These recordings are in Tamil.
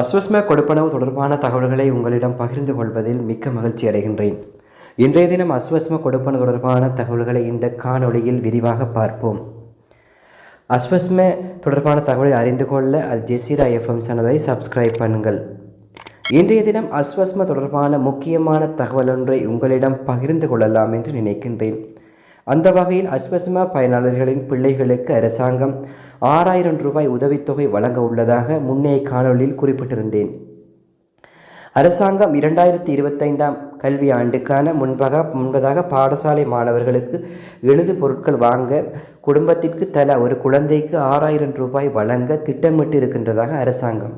அஸ்வஸ்ம கொடுப்பனவு தொடர்பான தகவல்களை உங்களிடம் பகிர்ந்து கொள்வதில் மிக்க மகிழ்ச்சி அடைகின்றேன். இன்றைய தினம் அஸ்வஸ்ம கொடுப்பனவு தொடர்பான தகவல்களை இந்த காணொளியில் விரிவாக பார்ப்போம். அஸ்வஸ்ம தொடர்பான தகவலை அறிந்து கொள்ள அல் ஜெசிரா எஃப்எம் சேனலை சப்ஸ்கிரைப் பண்ணுங்கள். இன்றைய தினம் அஸ்வஸ்ம தொடர்பான முக்கியமான தகவல் ஒன்றை உங்களிடம் பகிர்ந்து கொள்ளலாம் என்று நினைக்கின்றேன். அந்த வகையில் அஸ்வஸ்ம பயனாளர்களின் பிள்ளைகளுக்கு அரசாங்கம் ஆறாயிரம் ரூபாய் உதவித்தொகை வழங்க உள்ளதாக முன்னைய காணொளியில் குறிப்பிட்டிருந்தேன். அரசாங்கம் இரண்டாயிரத்தி இருபத்தைந்தாம் கல்வி ஆண்டுக்கான முன்பாக முன்பதாக பாடசாலை மாணவர்களுக்கு எழுது பொருட்கள் வாங்க குடும்பத்திற்கு தலா ஒரு குழந்தைக்கு ஆறாயிரம் ரூபாய் வழங்க திட்டமிட்டு இருக்கின்றதாக அரசாங்கம்.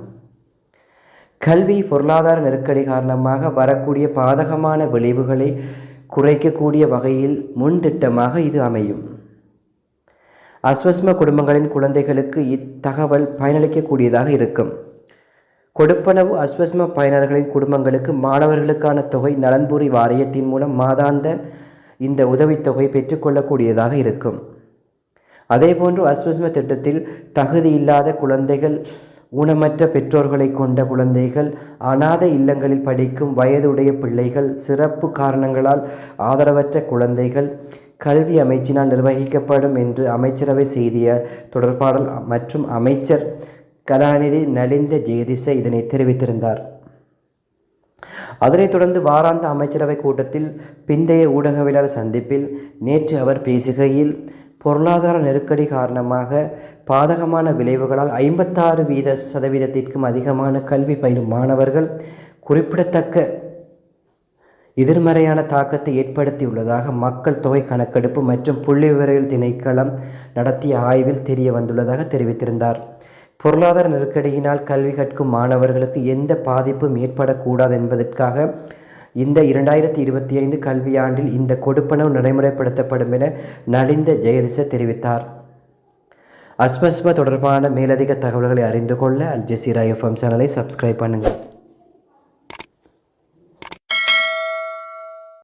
கல்வி பொருளாதார நெருக்கடி காரணமாக வரக்கூடிய பாதகமான விளைவுகளை குறைக்கக்கூடிய வகையில் முன்திட்டமாக இது அமையும். அஸ்வஸ்ம குடும்பங்களின் குழந்தைகளுக்கு இத்தகவல் பயனளிக்கக்கூடியதாக இருக்கும். கொடுப்பனவு அஸ்வஸ்ம பயனர்களின் குடும்பங்களுக்கு மாணவர்களுக்கான தொகை நலன்புரி வாரியத்தின் மூலம் மாதாந்த இந்த உதவித்தொகை பெற்றுக்கொள்ளக்கூடியதாக இருக்கும். அதேபோன்று அஸ்வஸ்ம திட்டத்தில் தகுதி இல்லாத குழந்தைகள் ஊனமற்ற பெற்றோர்களை கொண்ட குழந்தைகள் அநாத இல்லங்களில் படிக்கும் வயதுடைய பிள்ளைகள் சிறப்பு காரணங்களால் ஆதரவற்ற குழந்தைகள் கல்வி அமைச்சினால் நிர்வகிக்கப்படும் என்று அமைச்சரவை செய்திய தொடர்பாடல் மற்றும் அமைச்சர் கலாநிதி நலிந்த ஜெயதிச இதனை தெரிவித்திருந்தார். அதனைத் தொடர்ந்து வாராந்த அமைச்சரவை கூட்டத்தில் பிந்தைய ஊடகவியலாளர் சந்திப்பில் நேற்று அவர் பேசுகையில் பொருளாதார நெருக்கடி காரணமாக பாதகமான விளைவுகளால் ஐம்பத்தாறு வீத சதவீதத்திற்கும் அதிகமான கல்வி பயிலும் மாணவர்கள் குறிப்பிடத்தக்க எதிர்மறையான தாக்கத்தை ஏற்படுத்தியுள்ளதாக மக்கள் தொகை கணக்கெடுப்பு மற்றும் புள்ளி திணைக்களம் நடத்திய ஆய்வில் தெரிய வந்துள்ளதாக தெரிவித்திருந்தார். பொருளாதார நெருக்கடியினால் கல்வி கற்கும் மாணவர்களுக்கு எந்த பாதிப்பும் ஏற்படக்கூடாது என்பதற்காக இந்த இரண்டாயிரத்தி இருபத்தி ஐந்து கல்வியாண்டில் இந்த கொடுப்பனவு நடைமுறைப்படுத்தப்படும் என நலிந்த ஜெயதிச தெரிவித்தார். அஸ்மஸ்ம தொடர்பான மேலதிக தகவல்களை அறிந்து கொள்ள அல் ஜசீரா எஃப்எம் சேனலை சப்ஸ்கிரைப் பண்ணுங்கள்.